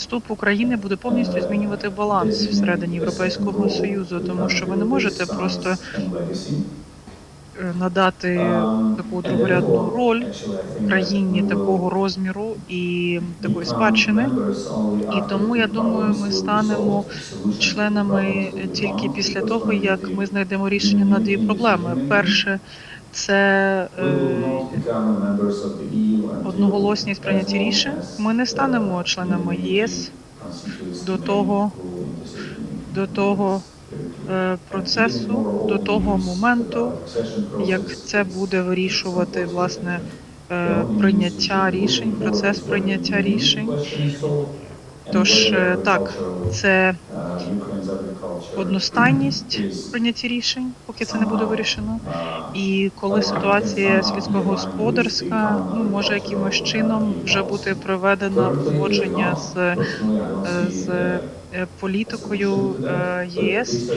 вступ України буде повністю змінювати баланс всередині Європейського Союзу, тому що ви не можете просто е, надати таку другорядну роль країні такого розміру і такої спадщини. І тому я думаю, ми станемо членами тільки після того, як ми знайдемо рішення на дві проблеми. Перше це е, одноголосність прийняття рішень. Ми не станемо членами ЄС до того, до того е, процесу, до того моменту, як це буде вирішувати власне е, прийняття рішень, процес прийняття рішень. Тож е, так, це одностайність в прийнятті рішень, поки це не буде вирішено. І коли ситуація сільськогосподарська ну може якимось чином вже бути проведено погодження з, е, з е, політикою ЄС,